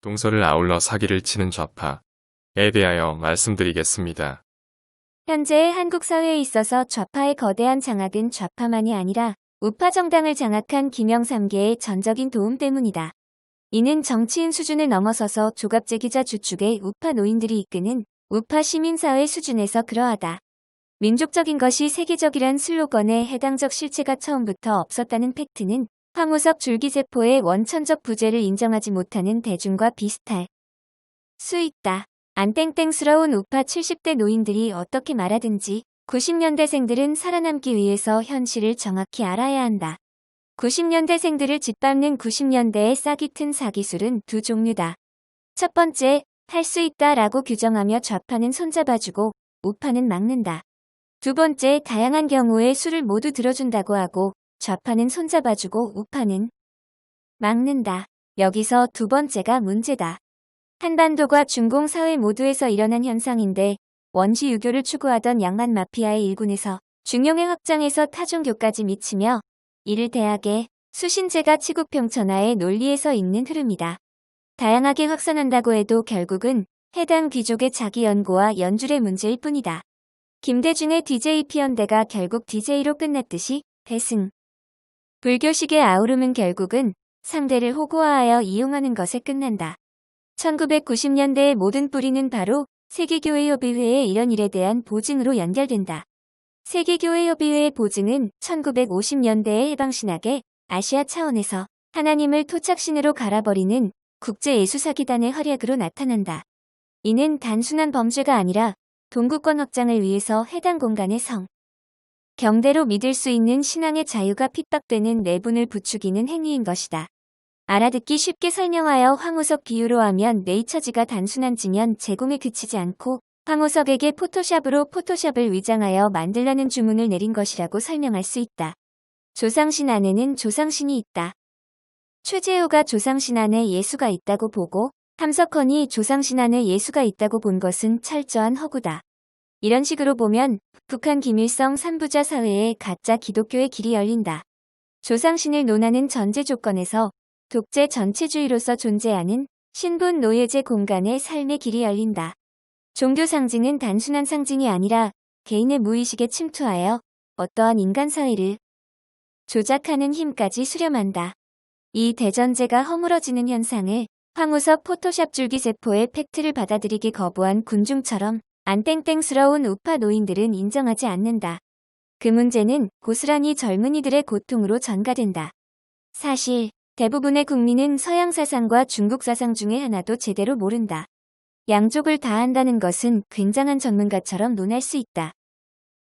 동서를 아울러 사기를 치는 좌파에 대하여 말씀드리겠습니다. 현재의 한국 사회에 있어서 좌파의 거대한 장악은 좌파만이 아니라 우파 정당을 장악한 김영 3개의 전적인 도움 때문이다. 이는 정치인 수준을 넘어서서 조갑제 기자 주축의 우파 노인들이 이끄는 우파 시민사회 수준에서 그러하다. 민족적인 것이 세계적이란 슬로건에 해당적 실체가 처음부터 없었다는 팩트는 황우석 줄기세포의 원천적 부재를 인정하지 못하는 대중과 비슷할 수 있다. 안땡땡스러운 우파 70대 노인들이 어떻게 말하든지 90년대생들은 살아남기 위해서 현실을 정확히 알아야 한다. 90년대생들을 짓밟는 90년대의 싹이 튼 사기술은 두 종류다. 첫 번째, 할 수 있다 라고 규정하며 좌파는 손잡아주고 우파는 막는다. 두 번째, 다양한 경우에 수를 모두 들어준다고 하고 좌파는 손잡아주고 우파는 막는다. 여기서 두 번째가 문제다. 한반도과 중공 사회 모두에서 일어난 현상인데 원시 유교를 추구하던 양반 마피아의 일군에서 중용의 확장에서 타종교까지 미치며 이를 대학의 수신제가 치국평천하의 논리에서 있는 흐름이다. 다양하게 확산한다고 해도 결국은 해당 귀족의 자기 연고와 연줄의 문제일 뿐이다. 김대중의 DJ 피연대가 결국 DJ로 끝났듯이 대승. 불교식의 아우름은 결국은 상대를 호구화하여 이용하는 것에 끝난다. 1990년대의 모든 뿌리는 바로 세계교회협의회의 이런 일에 대한 보증으로 연결된다. 세계교회협의회의 보증은 1950년대의 해방신학의 아시아 차원에서 하나님을 토착신으로 갈아버리는 국제예수사기단의 활약으로 나타난다. 이는 단순한 범죄가 아니라 동구권 확장을 위해서 해당 공간의 성, 경대로 믿을 수 있는 신앙의 자유가 핍박되는 내분을 부추기는 행위인 것이다. 알아듣기 쉽게 설명하여 황우석 비유로 하면 네이처지가 단순한 지면 제공에 그치지 않고 황우석에게 포토샵으로 포토샵을 위장하여 만들라는 주문을 내린 것이라고 설명할 수 있다. 조상신 안에는 조상신이 있다. 최재호가 조상신 안에 예수가 있다고 보고 함석헌이 조상신 안에 예수가 있다고 본 것은 철저한 허구다. 이런 식으로 보면 북한 김일성 3부자 사회에 가짜 기독교의 길이 열린다. 조상신을 논하는 전제 조건에서 독재 전체주의로서 존재하는 신분 노예제 공간의 삶의 길이 열린다. 종교 상징은 단순한 상징이 아니라 개인의 무의식에 침투하여 어떠한 인간 사회를 조작하는 힘까지 수렴한다. 이 대전제가 허물어지는 현상을 황우석 포토샵 줄기세포의 팩트를 받아들이기 거부한 군중처럼 안땡땡스러운 우파 노인들은 인정하지 않는다. 그 문제는 고스란히 젊은이들의 고통으로 전가된다. 사실 대부분의 국민은 서양 사상과 중국 사상 중에 하나도 제대로 모른다. 양쪽을 다 한다는 것은 굉장한 전문가처럼 논할 수 있다.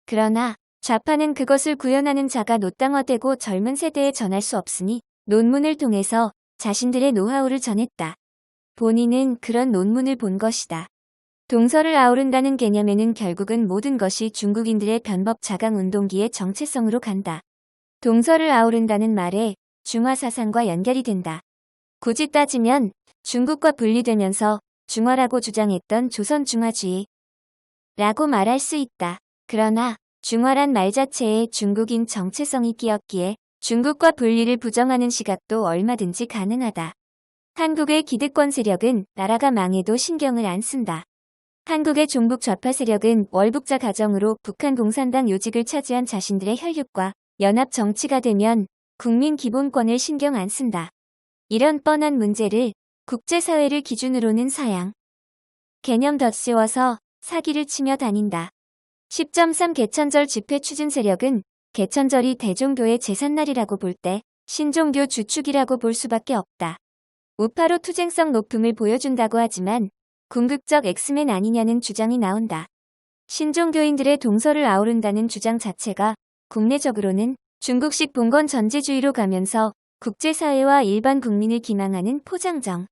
그러나 좌파는 그것을 구현하는 자가 노땅화되고 젊은 세대에 전할 수 없으니 논문을 통해서 자신들의 노하우를 전했다. 본인은 그런 논문을 본 것이다. 동서를 아우른다는 개념에는 결국은 모든 것이 중국인들의 변법 자강 운동기의 정체성으로 간다. 동서를 아우른다는 말에 중화 사상과 연결이 된다. 굳이 따지면 중국과 분리되면서 중화라고 주장했던 조선 중화주의 라고 말할 수 있다. 그러나 중화란 말 자체에 중국인 정체성이 끼었기에 중국과 분리를 부정하는 시각도 얼마든지 가능하다. 한국의 기득권 세력은 나라가 망해도 신경을 안 쓴다. 한국의 종북 좌파 세력은 월북자 가정으로 북한 공산당 요직을 차지한 자신들의 혈육과 연합 정치가 되면 국민 기본권을 신경 안 쓴다. 이런 뻔한 문제를 국제사회를 기준으로는 사양. 개념 덧 씌워서 사기를 치며 다닌다. 10.3 개천절 집회 추진 세력은 개천절이 대종교의 제삿날이라고 볼 때 신종교 주축이라고 볼 수밖에 없다. 우파로 투쟁성 높음을 보여준다고 하지만 궁극적 엑스맨 아니냐는 주장이 나온다. 신종교인들의 동서를 아우른다는 주장 자체가 국내적으로는 중국식 봉건 전제주의로 가면서 국제사회와 일반 국민을 기망하는 포장정.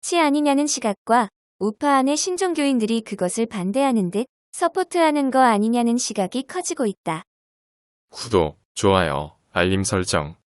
치 아니냐는 시각과 우파 안의 신종교인들이 그것을 반대하는 듯 서포트하는 거 아니냐는 시각이 커지고 있다. 구독, 좋아요, 알림 설정